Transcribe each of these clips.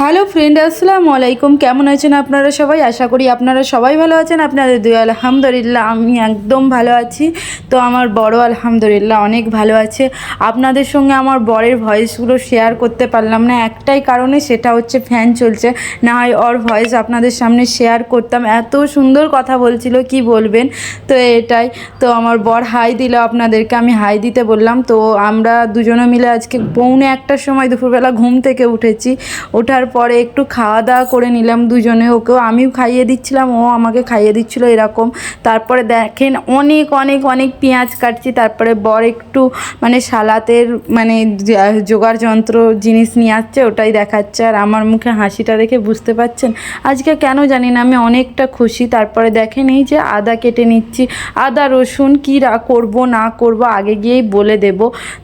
Hello friend, আসসালামু আলাইকুম। কেমন আছেন আপনারা সবাই? আশা করি আপনারা সবাই ভালো আছেন। আপনাদের দুই আলহামদুলিল্লাহ, আমি একদম ভালো আছি। তো আমার বড় আলহামদুলিল্লাহ অনেক ভালো আছে। আপনাদের সঙ্গে আমার বরের ভয়েসগুলো শেয়ার করতে পারলাম না। একটাই কারণে সেটা হচ্ছে ফ্যান চলছে। না হয় ওর ভয়েস আপনাদের সামনে শেয়ার করতাম। এত সুন্দর কথা বলছিল, কি বলবেন? তো এটাই। তো আমার বর হাই দিল আপনাদেরকে। আমি হাই দিতে বললাম। তো আমরা দুজনে মিলে আজকে পৌনে একটার সময় দুপুরবেলা ঘুম থেকে উঠেছি। ওঠার পরে একটু খাওয়া দাওয়া করে নিলাম দুজনে ওকেও। আমিও খাইয়ে দিচ্ছিলাম, ও আমাকে খাইয়ে দিচ্ছিল এরকম। তারপরে দেখেন অনেক অনেক অনেক পেঁয়াজ কাটছি, তারপরে বর একটু মানে সালাতের মানে জোগাড় যন্ত্র জিনিস নিয়ে আসছে, ওটাই দেখাচ্ছে। আর আমার মুখে হাসিটা দেখে বুঝতে পারছেন? আজকে কেন জানি না, আমি অনেকটা খুশি। তারপরে দেখেন এই যে আদা কেটে নিচ্ছি। আদা, রসুন কী করব, না করব, আগে গিয়েই বলে দেব।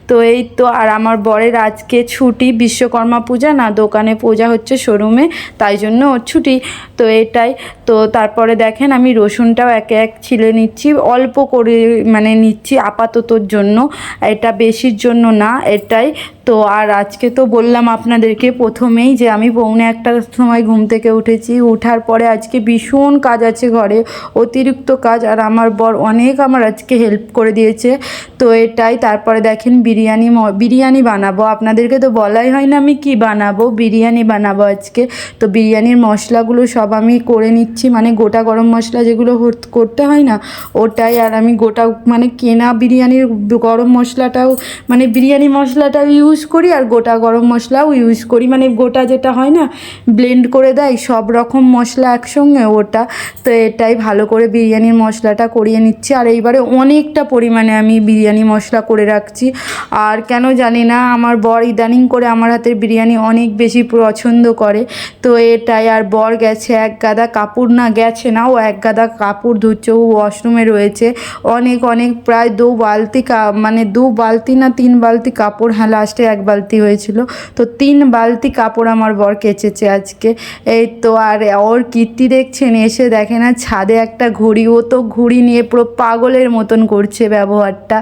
তো এই তো, আর আমার বরের আজকে ছুটি, বিশ্বকর্মা পূজা, না দোকানে পূজা হচ্ছে শোরুমে, তাই জন্য ওর ছুটি। তো এটাই। তো তারপরে দেখেন আমি রসুনটাও একে এক ছিলে নিচ্ছি, অল্প করে মানে নিচ্ছি আপাততর জন্য। এটা বেশির জন্য না, এটাই। তো আর আজকে তো বললাম আপনাদেরকে প্রথমেই যে আমি পৌনে একটার সময় ঘুম থেকে উঠেছি। উঠার পরে আজকে ভীষণ কাজ আছে ঘরে, অতিরিক্ত কাজ আর আমার বর অনেক আমার আজকে হেল্প করে দিয়েছে। তো এটাই, তারপরে দেখেন বিরিয়ানি বিরিয়ানি বানাবো। আপনাদেরকে তো বলাই হয় না আমি কি বানাবো? বিরিয়ানি বানাবো আজকে। তো বিরিয়ানির মশলাগুলো সব আমি করে নিচ্ছি মানে গোটা গরম মশলা যেগুলো করতে হয় না, ওটাই আর আমি গোটা মানে কেনা বিরিয়ানির গরম মশলাটাও মানে বিরিয়ানি মশলাটাও ইউজ করি আর গোটা গরম মশলাও ইউজ করি। মানে গোটা যেটা হয় না ব্লেন্ড করে দেয়, সব রকম মশলা একসঙ্গে ওটা। তো এটাই ভালো করে বিরিয়ানির মশলাটা করিয়ে নিচ্ছি। আর এইবারে অনেকটা পরিমাণে আমি বিরিয়ানি মশলা করে রাখছি। আর কেন জানি না, আমার বর ইদানিং করে আমার হাতের বিরিয়ানি অনেক বেশি পছন্দ করে। তো এটাই, আর বর গেছে এক গাদা কাপড় না, গেছে না, ও এক গাদা কাপড় ধুচ্ছে, ও ওয়াশরুমে রয়েছে। অনেক অনেক, প্রায় দু বালতি মানে দু বালতি না, তিন বালতি কাপড় হ্যাঁ লাস্টে এক বালতি হয়েছিল। তো তিন বালতি কাপড় আমার বর কেচেছে আজকে। এই তো আর ওর কীর্তি দেখছেন, এসে দেখে না ছাদে একটা ঘুড়ি, ও তো ঘুড়ি নিয়ে পুরো পাগলের মতন করছে ব্যবহারটা।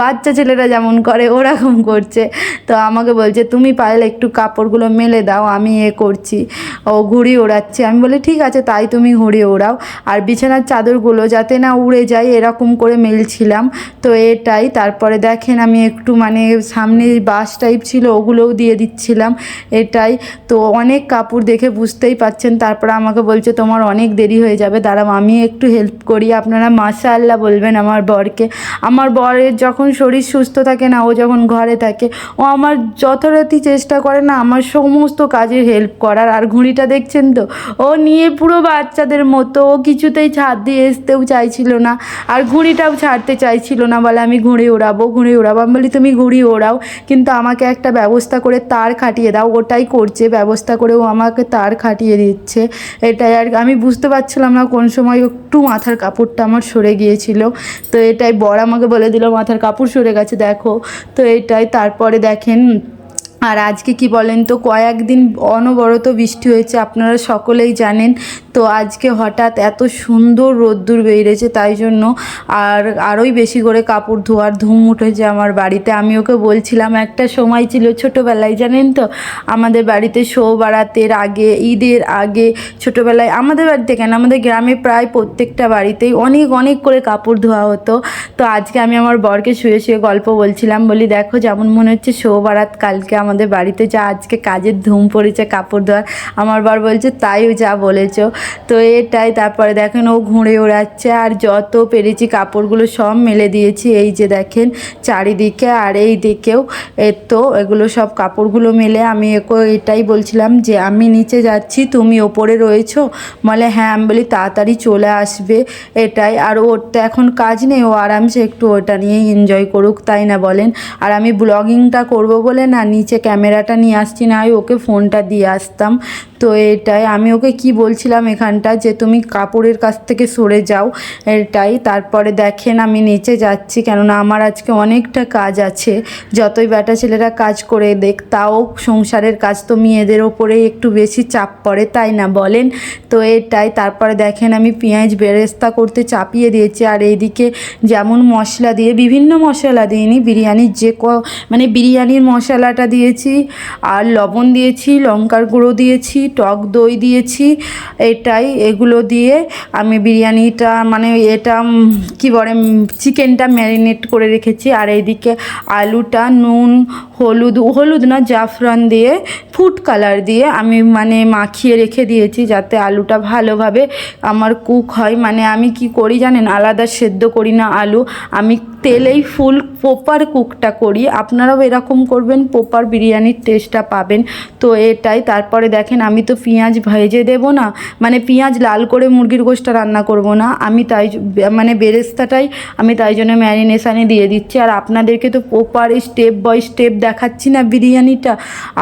বাচ্চা ছেলেরা যেমন করে, ওরকম করছে। তো আমাকে বলছে, তুমি পারলে একটু কাপড়গুলো মেলে দাও, আমি এ করছি। ও ঘুড়ি ওড়াচ্ছে। আমি বলি, ঠিক আছে, তাই তুমি ঘুড়ি ওড়াও। আর বিছানার চাদরগুলো যাতে না উড়ে যায়, এরকম করে মেলছিলাম। তো এটাই, তারপরে দেখেন আমি একটু মানে সামনে বাস টাইপ ছিল, ওগুলোও দিয়ে দিচ্ছিলাম, এটাই। তো অনেক কাপড় দেখে বুঝতেই পাচ্ছেন, তারপরে আমাকে বলছে, তোমার অনেক দেরি হয়ে যাবে, দাঁড়াও, আমি একটু হেল্প করি। আপনারা মাসা আল্লাহ বলবেন আমার বরকে। আমার বরের যখন শরীর সুস্থ থাকে না, ও যখন ঘরে থাকে, ও আমার যথারীতি চেষ্টা করে না, আমার সমস্ত কাজের হেল্প করার। আর ঘুড়িটা দেখছেন তো, ও নিয়ে পুরো বাচ্চাদের মতো, ও কিছুতেই ছাদ দিয়ে আসতেও চাইছিল না, আর ঘুড়িটাও ছাড়তে চাইছিল না বলে আমি ঘুড়ি ওড়াবো ঘুড়ি ওড়াবো আমি বলি, তুমি ঘুড়ি ওড়াও। কিন্তু আমাকে একটা ব্যবস্থা করে তার খাটিয়ে দাও, ওটাই করছে, ব্যবস্থা করে ও আমাকে তার খাটিয়ে দিচ্ছে। এটাই আর আমি বুঝতে পারছিলাম না কোন সময় একটু মাথার কাপড়টা আমার সরে গিয়েছিল। তো এটাই বর আমাকে বলে দিল, মাথার কাপড় সরে গেছে, দেখো। তো এটাই, তারপরে দেখেন আর আজকে কি বলেন তো, কয়েকদিন অনবরত বৃষ্টি হয়েছে, আপনারা সকলেই জানেন। তো আজকে হঠাৎ এত সুন্দর রোদ্দুর বেরিয়েছে, তাই জন্য আর আরোই বেশি করে কাপড় ধোয়ার ধুম উঠেছে আমার বাড়িতে। আমি ওকে বলছিলাম, একটা সময় ছিল ছোটোবেলায়, জানেন তো, আমাদের বাড়িতে শো বাড়াতের আগে, ঈদের আগে ছোটোবেলায়, আমাদের বাড়িতে কেন, আমাদের গ্রামে প্রায় প্রত্যেকটা বাড়িতেই অনেক অনেক করে কাপড় ধোয়া হতো। তো আজকে আমি আমার বরকে শুয়ে শুয়ে গল্প বলছিলাম, বলি দেখো, যেমন মনে হচ্ছে শো বারাত কালকে আমাদের বাড়িতে যা আজকে কাজের ধুম পড়েছে, কাপড় ধোয়ার। আমার বার বলছে, তাইও যা বলেছ। তো এটাই, তারপরে দেখেন ও ঘুরে ওড়াচ্ছে, আর যত পেরেছি কাপড়গুলো সব মেলে দিয়েছি। এই যে দেখেন, চারিদিকে আর এই দিকেও তো এগুলো সব কাপড়গুলো মেলে। আমি এটাই বলছিলাম যে, আমি নিচে যাচ্ছি, তুমি ওপরে রয়েছো? বলে হ্যাঁ। আমি বলি, তাড়াতাড়ি চলে আসবে। এটাই, আর ওর তো এখন কাজ নেই, ও আরামসে একটু ওটা নিয়েই এনজয় করুক, তাই না বলেন? আর আমি ব্লগিংটা করব বলে না, নিচে ক্যামেরাটা নিয়ে আসছি, না হয় ওকে ফোনটা দিয়ে আসতাম। তো এটাই, আমি ওকে কি বলছিলাম এখানটা যে তুমি কাপড়ের কাছ থেকে সরে যাও, এটাই। তারপরে দেখেন আমি নিচে যাচ্ছি, কেননা আমার আজকে অনেকটা কাজ আছে। যতই বেটা ছেলেরা কাজ করে দেখ, তাও সংসারের কাজ তো মেয়েদের ওপরে একটু বেশি চাপ পড়ে, তাই না বলেন? তো এটাই, তারপরে দেখেন আমি পেঁয়াজ বেরেস্তা করতে চাপিয়ে দিয়েছি, আর এইদিকে যেমন মশলা দিয়ে, বিভিন্ন মশলা দিইনি, বিরিয়ানির যে ক মানে বিরিয়ানির মশলাটা দিয়ে দিয়েছি, আর লবণ দিয়েছি, লঙ্কার গুঁড়ো দিয়েছি, টক দই দিয়েছি, এটাই এগুলো দিয়ে আমি বিরিয়ানিটা মানে এটা কি বলে চিকেনটা ম্যারিনেট করে রেখেছি। আর এইদিকে আলুটা, নুন হলুদ হলুদ না, জাফরান দিয়ে, ফুড কালার দিয়ে আমি মানে মাখিয়ে রেখে দিয়েছি যাতে আলুটা ভালোভাবে আমার কুক হয়। মানে আমি কি করি জানেন? আলাদা সেদ্ধ করি না আলু। আমি তেলেই ফুল পোপার কুকটা করি। আপনারাও এরকম করবেন পোপার বিরিয়ানির টেস্টটা পাবেন। তো এটাই। তারপরে দেখেন, আমি তো পেঁয়াজ ভেজে দেবো না। মানে পেঁয়াজ লাল করে মুরগির গোশটা রান্না করব না। আমি তাই মানে বেরেস্তাটাই আমি তাই জন্য ম্যারিনেশানে দিয়ে দিচ্ছি। আর আপনাদেরকে তো পোপার স্টেপ বাই স্টেপ দেখাচ্ছি না বিরিয়ানিটা।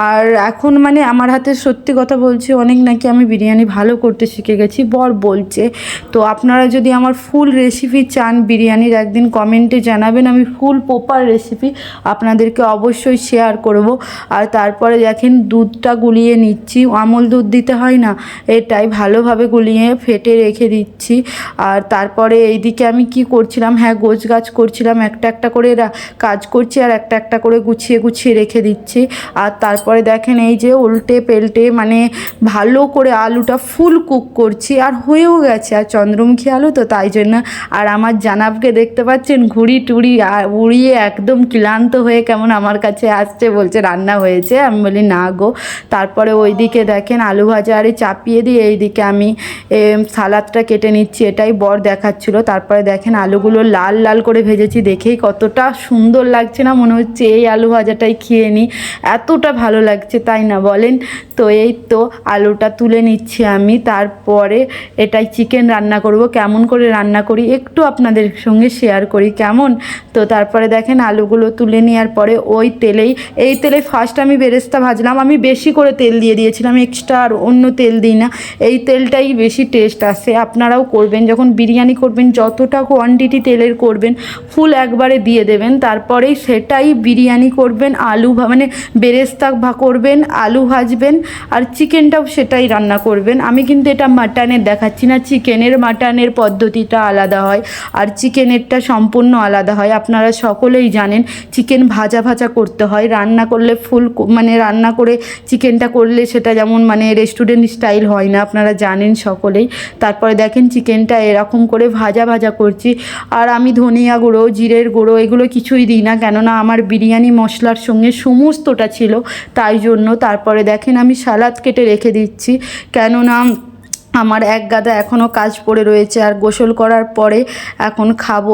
আর এখন মানে আমার হাতে সত্যি কথা বলছি, অনেক নাকি আমি বিরিয়ানি ভালো করতে শিখে গেছি। বর বলছে, তো আপনারা যদি আমার ফুল রেসিপি চান বিরিয়ানির, একদিন কমেন্টে জানাবেন। আমি ফুল প্রপার রেসিপি আপনাদেরকে অবশ্যই শেয়ার করব। আর তারপরে দেখেন দুধটা গুলিয়ে নিচ্ছি। আমল দুধ দিতে হয় না, এটাই ভালোভাবে গুলিয়ে ফেটে রেখে দিচ্ছি। আর তারপরে এইদিকে আমি কি করছিলাম? হ্যাঁ গোছ গাছ করছিলাম। একটা একটা করে কাজ করছি আর একটা একটা করে গুছিয়ে গুছিয়ে রেখে দিচ্ছি। আর তারপরে দেখেন এই যে উল্টে পেল্টে মানে ভালো করে আলুটা ফুল কুক করছি আর হয়েও গেছে। আর চন্দ্রমুখী আলু তো তাই জন্য। আর আমার জানাবকে দেখতে পাচ্ছেন ঘুড়ি টুড়ি উড়িয়ে একদম ক্লান্ত হয়ে কেমন আমার কাছে আসছে বলছে, রান্না হয়েছে? আমি বলি, না গো। তারপরে ওইদিকে দেখেন আলু ভাজা আরে চাপিয়ে দিয়ে এইদিকে আমি সালাদটা কেটে নিচ্ছি, এটাই বর দেখাচ্ছিল। তারপরে দেখেন আলুগুলো লাল লাল করে ভেজেছি, দেখেই কতটা সুন্দর লাগছে না মনে হচ্ছে এই আলু ভাজাটাই খেয়ে নিই। এতটা ভালো লাগছে, তাই না বলেন? তো এই তো আলুটা তুলে নিচ্ছি আমি, তারপরে এটাই চিকেন রান্না করব। কেমন করে রান্না করি একটু আপনাদের সঙ্গে শেয়ার করি, কেমন? তো তারপরে দেখেন আলুগুলো তুলে নেওয়ার পরে ওই তেলেই, এই তেলে ফার্স্ট আমি বেরেস্তা ভাজলাম। আমি বেশি করে তেল দিয়ে দিয়েছিলাম এক্সট্রা আর অন্য তেল দিই না। এই তেলটাই বেশি টেস্ট আসে। আপনারাও করবেন, যখন বিরিয়ানি করবেন, যতটা কোয়ান্টিটি তেলের করবেন ফুল একবারে দিয়ে দেবেন। তারপরেই সেটাই বিরিয়ানি করবেন। আলু ভা- মানে বেরেস্তা ভা, করবেন, আলু ভাজবেন আর চিকেনটাও সেটাই রান্না করবেন। আমি কিন্তু এটা মাটনের দেখাচ্ছি না, চিকেনের মাটনের পদ্ধতিটা আলাদা হয় আর চিকেনেরটা সম্পূর্ণ আলাদা হয়। আপনারা সকলেই জানেন, চিকেন ভাজা ভাজা করতে হয়। রান্না করলে ফুল মানে রান্না করে চিকেনটা করলে সেটা যেমন মানে রেস্টুরেন্ট স্টাইল হয় না, আপনারা জানেন সকলেই। তারপরে দেখেন চিকেনটা এরকম করে ভাজা ভাজা করছি। আর আমি ধনিয়া গুঁড়ো, জিরের গুঁড়ো এগুলো কিছুই দিই না, কেননা আমার বিরিয়ানি মশলার সঙ্গে সমস্তটা ছিল তাই জন্য তারপরে দেখেন আমি সালাদ কেটে রেখে দিচ্ছি। কেননা আমার এক গাদা এখনও কাজ পড়ে রয়েছে আর গোসল করার পরে এখন খাব।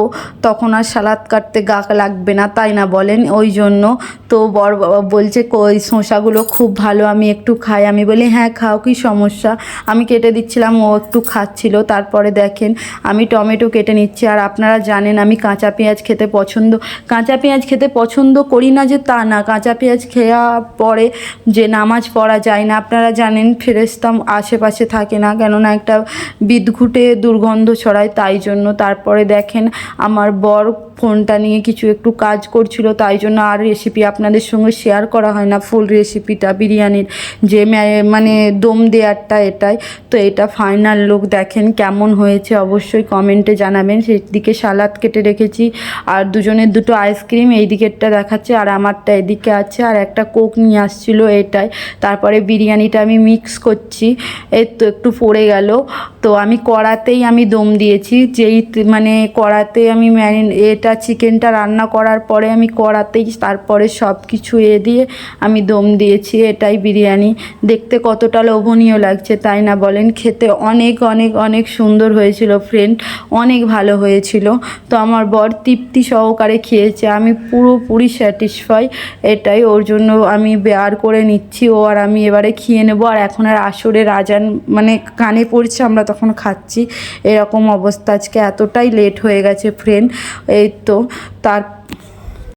তখন আর সালাদ কাটতে গা লাগবে না, তাই না বলেন? ওই জন্য তো বর বাবা বলছে, কই শসাগুলো খুব ভালো, আমি একটু খাই। আমি বলি হ্যাঁ খাও, কি সমস্যা? আমি কেটে দিচ্ছিলাম, ও একটু খাচ্ছিল। তারপরে দেখেন, আমি টমেটো কেটে নিচ্ছি। আর আপনারা জানেন, আমি কাঁচা পেঁয়াজ খেতে পছন্দ, কাঁচা পেঁয়াজ খেতে পছন্দ করি না যে তা না। কাঁচা পেঁয়াজ খেয়া পরে যে নামাজ পড়া যায় না। আপনারা জানেন ফেরেস্তাম আশেপাশে থাকে না কেননা একটা বিদঘুটে দুর্গন্ধ ছড়ায় তাই জন্য তারপরে দেখেন আমার বর ফোনটা নিয়ে কিছু একটু কাজ করছিল, তাই জন্য আর রেসিপি আপনাদের সঙ্গে শেয়ার করা হয় না ফুল রেসিপিটা বিরিয়ানির যে মানে দম দেওয়ারটা এটাই। তো এটা ফাইনাল লুক দেখেন কেমন হয়েছে, অবশ্যই কমেন্টে জানাবেন। সেদিকে সালাদ কেটে রেখেছি, আর দুজনের দুটো আইসক্রিম এই দিকেরটা দেখাচ্ছে, আর আমারটা এদিকে আছে, আর একটা কোক নিয়ে আসছিল এটাই। তারপরে বিরিয়ানিটা আমি মিক্স করছি, এই তো একটু পড়ে গেল। তো আমি কড়াতেই আমি দম দিয়েছি, যেই মানে কড়াতে আমি ম্যারিন, এটা চিকেনটা রান্না করার পরে আমি কড়াতেই তারপরে সব কিছু এ দিয়ে আমি দম দিয়েছি, এটাই বিরিয়ানি। দেখতে কতটা লোভনীয় লাগছে, তাই না বলেন? খেতে অনেক অনেক অনেক সুন্দর হয়েছিল ফ্রেন্ড অনেক ভালো হয়েছিল। তো আমার বর তৃপ্তি সহকারে খেয়েছে, আমি পুরোপুরি স্যাটিসফাই এটাই ওর জন্য আমি বেয়ার করে নিচ্ছি, ও আর আমি এবারে খেয়ে নেব। আর এখন আর আসরে আজান মানে কানে পড়ছে, আমরা তখন খাচ্ছি। এরকম অবস্থা, আজকে এতটাই লেট হয়ে গেছে ফ্রেন্ড এই তো তার